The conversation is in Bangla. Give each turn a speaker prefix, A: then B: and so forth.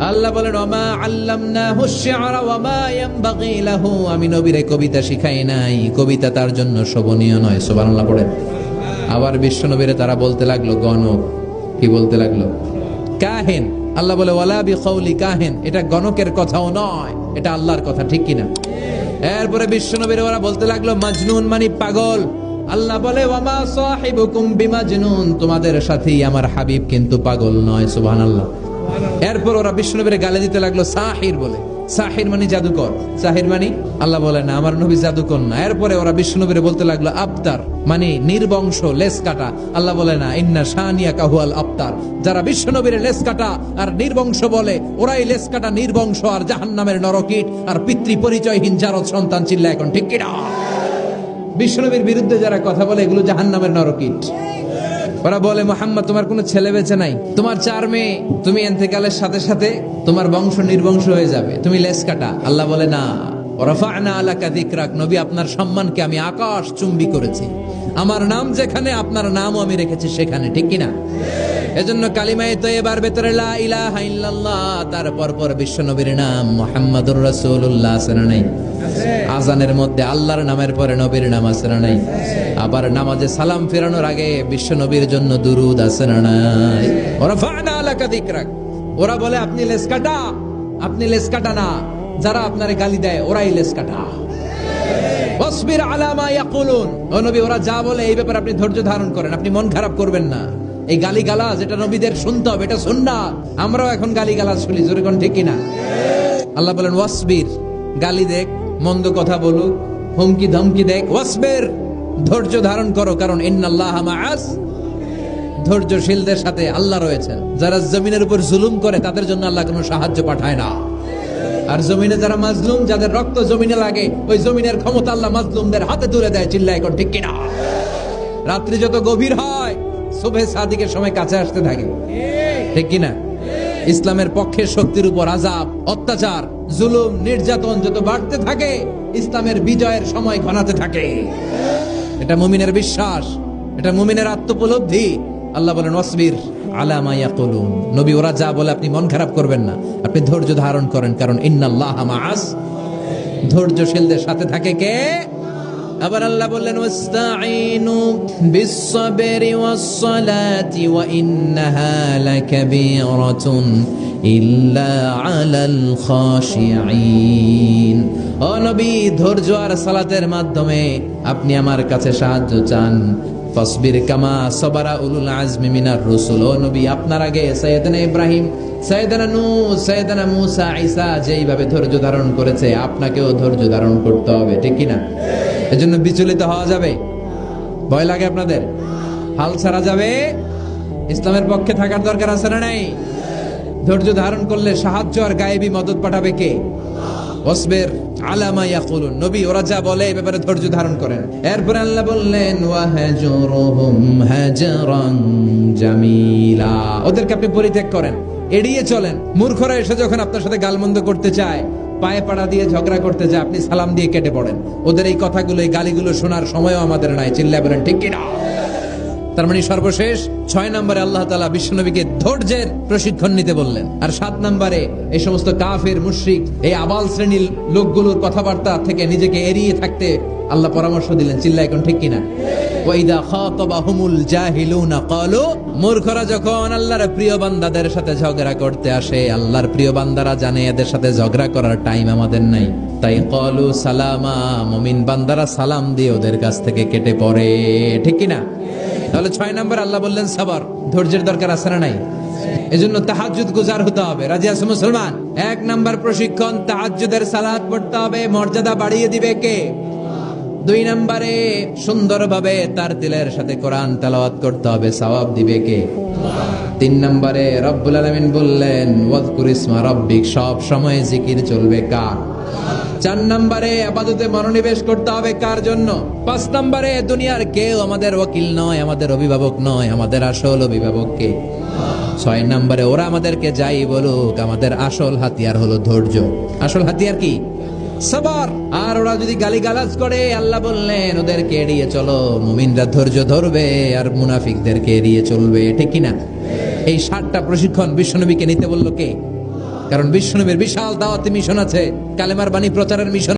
A: আল্লাহ বলেন, ওমা আল্লামনাহু শি'রা ওয়ামা ইয়ানবাগি লাহু। আমি নবীরে কবিতা শিখাই নাই। কবিতা তার জন্য শোভনীয় নয়, সুবহানাল্লাহ পড়েন। আবার বিশ্ব নবীরে তারা বলতে লাগল, গণক। কি বলতে লাগল? কাহেন। আল্লাহ বলে, ওয়ালা বি কওলি কাহেন। এটা গণকের কথাও নয়, এটা আল্লাহর কথা, ঠিক কিনা? এরপরে বিশ্ব নবীরে ওরা বলতে লাগল, মাজনুন মানে পাগল। আল্লাহ বলে ওয়ামা সাহিবুকুম বিমাজনুন। তোমাদের সাথেই আমার হাবিব কিন্তু পাগল নয়, সুবহানাল্লাহ। এরপর ওরা বিষ্ণুনবীরে গালে দিতে লাগল সাহির বলে। সাহির মানে জাদুকর। সাহির মানে আল্লাহ বলে না, আমার নবী জাদুকর না। এরপরে ওরা বিষ্ণুনবীরে বলতে লাগল আবতার মানে নির্বংশ লেস কাটা। আল্লাহ বলে না, ইন্না শানিয়া কাহুয়াল আবতার। যারা বিষ্ণুনবীরে লেস কাটা আর নির্বংশ বলে, ওরাই লেস কাটা নির্বংশ আর জাহান্নামের নরকিট আর পিতৃ পরিচয়হীন জারদ সন্তান চিল্লা এখন, ঠিক কিনা? বিষ্ণুনবীর বিরুদ্ধে যারা কথা বলে, এগুলো জাহান্নামের নরকিট। ওরা বলে, মোহাম্মদ, তোমার কোনো ছেলে বেঁচে নাই। তোমার চার মেয়ে, তুমি এন্তেকালের সাথে সাথে তোমার বংশ নির্বংশ হয়ে যাবে। তুমি লেস কাটা। আল্লাহ বলে, না। আলা নবী, আপনার সম্মানকে আমি আকাশ করেছি। আমার নাম যেখানে, আপনার নামও আমি রেখেছি সেখানে। ঠিক কিনা? এজন্য কালিমায় তো এবার ভেতরে লা ইলাহা ইল্লাল্লাহ তারপর পর বিশ্ব নবীর নাম মোহাম্মদুর রাসূলুল্লাহ নাই? আজানের মধ্যে আল্লাহর নামের পরে নবীর নাম আছে না নাই? আবার নামাজে সালাম ফেরানোর আগে বিশ্ব নবীর জন্য দুরুদ আছে না নাই? ওরা ফানা আলাকা দিকরাক। ওরা বলে, আপনি লেস কাটা, আপনি লেস কাটা না। যারা আপনারে গালি দেয়, ওরাই লেস কাটা। ওয়াসবির আলা মা ইয়াকুলুন। ও নবী, ওরা যা বলে, এই ব্যাপারে আপনি ধৈর্য ধারণ করেন। আপনি মন খারাপ করবেন না। এই গালি এটা নবীদের শুনতে হবে, এটা সুন্নাত। আমরাও এখন গালি গালাজ শুনি, জোরে কোন ঠিক কিনা? আল্লাহ বলেন, ওয়াসবির, গালি দেখ, মন্দ কথা বলুক, হুমকি ধমকি দেখ, ওয়াসবির, ধৈর্য ধারণ করো, কারণ ইন্নাল্লাহ মাআস ধৈর্যশীলদের সাথে আল্লাহ রয়েছেন। যারা জমিনের উপর জুলুম করে, তাদের জন্য আল্লাহ কোনো সাহায্য পাঠায় না। আর জমিনে যারা মাজলুম, যাদের রক্ত জমিনে লাগে, ওই জমিনের ক্ষমতা আল্লাহ মাজলুমদের হাতে তুলে দেয়, চিল্লায় এখন ঠিক কিনা? রাত্রি যত গভীর হয় শুভে সাদিকের সময় কাছে আসতে থাকে। ঠিক কিনা? ইসলামের পক্ষের শক্তির উপর আজাব অত্যাচার, জুলুম, নির্যাতন যত বাড়তে থাকে, ইসলামের বিজয়ের সময় ঘনাতে থাকে। এটা মুমিনের বিশ্বাস, এটা মুমিনের আত্মপলব্ধি। আল্লাহ বলেন, ওয়াসবির আলামা ইয়াকুলুন। নবী, ওরা যা বলে আপনি মন খারাপ করবেন না। আপনি ধৈর্য ধারণ করেন, কারণ ইন্নাল্লাহ ধৈর্যশীলদের সাথে থাকে কে? আবার আল্লাহ বললেন, ওয়াস্তাঈনু বিস-সাবরি ওয়াস-সালাতি ওয়া ইন্নাহা লাকাবীরাতুন ইল্লা আলাল খাশিঈন। ও নবী, ধৈর্য আর সালাতের মাধ্যমে আপনি আমার কাছে সাহায্য চান। ফসবির কামা সবারা উলুল আজমি মিনার রসুল। ও নবী, আপনার আগে সৈয়দনা ইব্রাহিম, সৈয়দনা নূ, সৈয়দনা মুসা, ঈসা যেইভাবে ধৈর্য ধারণ করেছে, আপনাকেও ধৈর্য ধারণ করতে হবে, ঠিক কি না এজন্য বিচলিত হওয়া যাবে। ভয় লাগে আপনাদের? হাল ছাড়া যাবে? ইসলামের পক্ষে থাকার দরকার আছে না নাই? ধৈর্য ধারণ করলে সাহায্য আর গায়েবী মদত পাঠাবে কে? ওয়াসবির আলামা ইয়াকুলুন। নবী, ওরা যা বলে এই ব্যাপারে ধৈর্য ধারণ করেন। এরপর আল্লাহ বললেন, ওয়াহাজুরুহুম হাজরান জামিলা। ওদেরকে আপনি পরিত্যাগ করেন। এড়িয়ে চলেন। মূর্খরা এসে যখন আপনার সাথে গালমন্দ করতে চায় পায়ে পাড়া দিয়ে ঝগড়া করতে যায় আপনি সালাম দিয়ে কেটে পড়েন। ওদের এই কথাগুলো, এই গালিগুলো শোনার সময়ও আমাদের নাই চিল্লা বলেন, ঠিক কিনা? তার মানে সর্বশেষ, ছয় নম্বরে আল্লাহ তালা বিশ্বনবীকে ধৈর্যের প্রশিক্ষণ নিতে বললেন। আর সাত নম্বরে, এই সমস্ত কাফের, মুশ্রিক, এই আবাল শ্রেণির লোকগুলোর কথাবার্তা থেকে নিজেকে এড়িয়ে থাকতে আল্লাহ পরামর্শ দিলেন, চিল্লা এখন ঠিক কিনা? যখন আল্লাহর প্রিয় বান্দাদের সাথে ঝগড়া করতে আসে, আল্লাহর প্রিয় বান্দারা জানে এদের সাথে ঝগড়া করার টাইম আমাদের নাই। তাই বান্দারা সালাম দিয়ে ওদের কাছ থেকে কেটে পড়ে, ঠিক কিনা? তাহলে ছয় নম্বর আল্লাহ বললেন, সাবর, ধৈর্যের দরকার আছে না নাই? এজন্য তাহাজ্জুদ গুজার হতে হবে, রাজি আছে মুসলমান? এক নাম্বার প্রশিক্ষণ, তাহাজ্জুদের সালাত পড়তে হবে, মর্যাদা বাড়িয়ে দিবে কে? দুই নম্বরে, সুন্দরভাবে তার দিলের সাথে কোরআন তেলাওয়াত করতে হবে, সওয়াব দিবে কে? তিন নম্বরে, রব্বুল আলামিন বললেন ওয়াজকুর রব্বিক সব সময় জিকির চলবে কার? চার নম্বরে, আপাততে মনোনিবেশ করতে হবে কার জন্য? পাঁচ নম্বরে, দুনিয়ার কেউ আমাদের ওকিল নয়, আমাদের অভিভাবক নয়, আমাদের আসল অভিভাবক কে? ছয় নম্বরে, ওরা আমাদেরকে যাই বলুক, আমাদের আসল হাতিয়ার হলো ধৈর্য। আসল হাতিয়ার কি? সবার। আর ওরা যদি গালিগালাজ করে, আল্লাহ বললেন, ওদেরকে এড়িয়ে চলো, মুমিনরা ধৈর্য ধরবে, আর মুনাফিকদেরকে এড়িয়ে চলবে। ঠিক কিনা? এই সাতটা প্রশিক্ষণ বিশ্বনবীকে নিতে বলল কে? কারণ বিশ্বনবীর বিশাল দাওয়াতি মিশন আছে, কালেমার বাণী প্রচারের মিশন